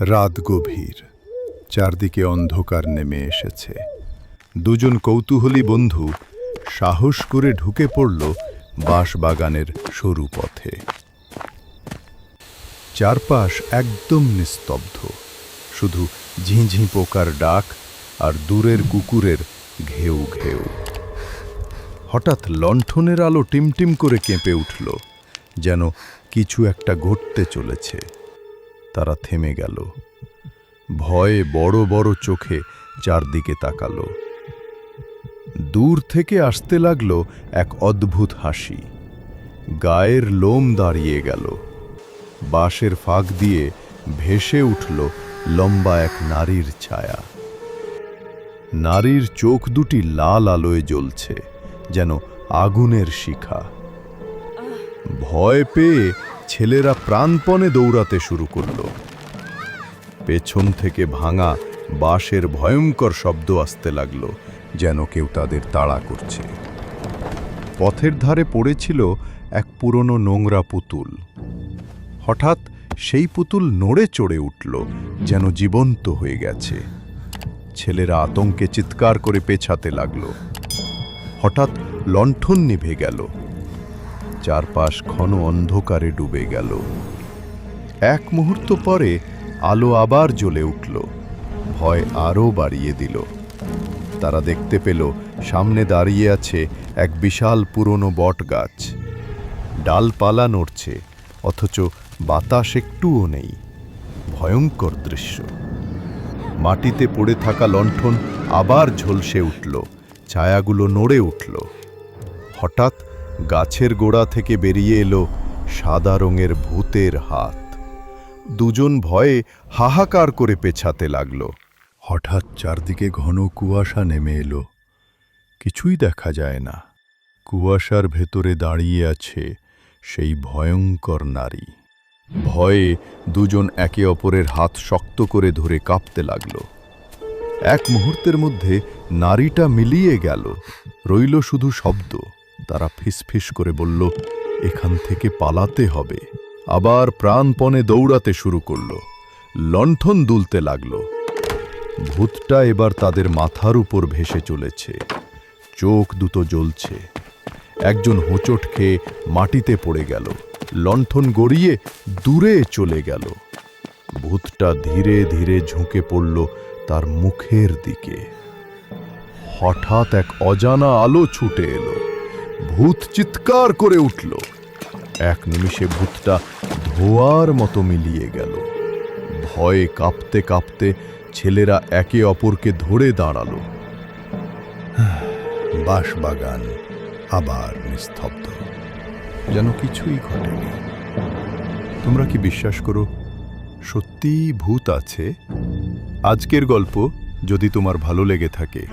রাত গভীর, চারদিকে অন্ধকার নেমে এসেছে। দুজন কৌতূহলী বন্ধু সাহস করে ঢুকে পড়ল বাঁশবাগানের সরু পথে। চারপাশ একদম নিস্তব্ধ, শুধু ঝিঁঝি পোকার ডাক আর দূরের কুকুরের ঘেউ ঘেউ। হঠাৎ লণ্ঠনের আলো টিমটিম করে কেঁপে উঠল, যেন কিছু একটা ঘটতে চলেছে। তারা থেমে গেল। ভয়ে বড় বড় চোখে চারদিকে তাকালো। দূর থেকে আসতে লাগল এক অদ্ভুত হাসি। গায়ের লোম দাঁড়িয়ে গেল। বাঁশের ফাঁক দিয়ে ভেসে উঠল লম্বা এক নারীর ছায়া। নারীর চোখ দুটি লাল আলোয় জ্বলছে, যেন আগুনের শিখা। ভয় পেয়ে ছেলেরা প্রাণপণে দৌড়াতে শুরু করল। পেছন থেকে ভাঙা বাঁশের ভয়ঙ্কর শব্দ আসতে লাগল, যেন কেউ তাদের তাড়া করছে। পথের ধারে পড়েছিল এক পুরনো নোংরা পুতুল। হঠাৎ সেই পুতুল নড়ে চড়ে উঠল, যেন জীবন্ত হয়ে গেছে। ছেলেরা আতঙ্কে চিৎকার করে পেছাতে লাগল। হঠাৎ লণ্ঠন নিভে গেল। চারপাশ ঘন অন্ধকারে ডুবে গেল। এক মুহূর্ত পরে আলো আবার জ্বলে উঠল। ভয় আরও বাড়িয়ে দিল। তারা দেখতে পেল, সামনে দাঁড়িয়ে আছে এক বিশাল পুরনো বট গাছ ডালপালা নড়ছে, অথচ বাতাস একটুও নেই। ভয়ঙ্কর দৃশ্য। মাটিতে পড়ে থাকা লণ্ঠন আবার ঝলসে উঠল, ছায়াগুলো নড়ে উঠল। হঠাৎ গাছের গোড়া থেকে বেরিয়ে এলো সাদা রঙের ভূতের হাত। দুজন ভয়ে হাহাকার করে পেছাতে লাগল। হঠাৎ চারদিকে ঘন কুয়াশা নেমে এলো। কিছুই দেখা যায় না। কুয়াশার ভেতরে দাঁড়িয়ে আছে সেই ভয়ঙ্কর নারী। ভয়ে দুজন একে অপরের হাত শক্ত করে ধরে কাঁপতে লাগল। এক মুহূর্তের মধ্যে নারীটা মিলিয়ে গেল। রইল শুধু শব্দ। তারা ফিসফিস করে বলল, এখান থেকে পালাতে হবে। আবার প্রাণপণে দৌড়াতে শুরু করল, লণ্ঠন দুলতে লাগল। ভূতটা এবার তাদের মাথার উপর ভেসে চলেছে। চোখ দুটো জ্বলছে। একজন হোঁচট খেয়ে মাটিতে পড়ে গেল, লণ্ঠন গড়িয়ে দূরে চলে গেল। ভূতটা ধীরে ধীরে ঝুঁকে পড়ল তার মুখের দিকে। হঠাৎ এক অজানা আলো ছুটে এলো। ভূত চিৎকার করে উঠল। এক নিমিষে ভূতটা ধোয়ার মতো মিলিয়ে গেল। ভয়ে কাঁপতে কাঁপতে ছেলেরা একে অপরকে ধরে দাঁড়াল। বাঁশবাগান আবার নিস্তব্ধ। যেন কিছুই ঘটেনি। তোমরা কি বিশ্বাস করো সত্যিই ভূত আছে? আজকের গল্প যদি তোমার ভালো লেগে থাকে,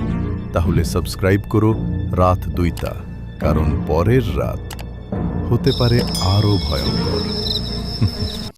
তাহলে সাবস্ক্রাইব করো রাত দুইটা। কারণ পরের রাত হতে পারে আরও ভয়ঙ্কর।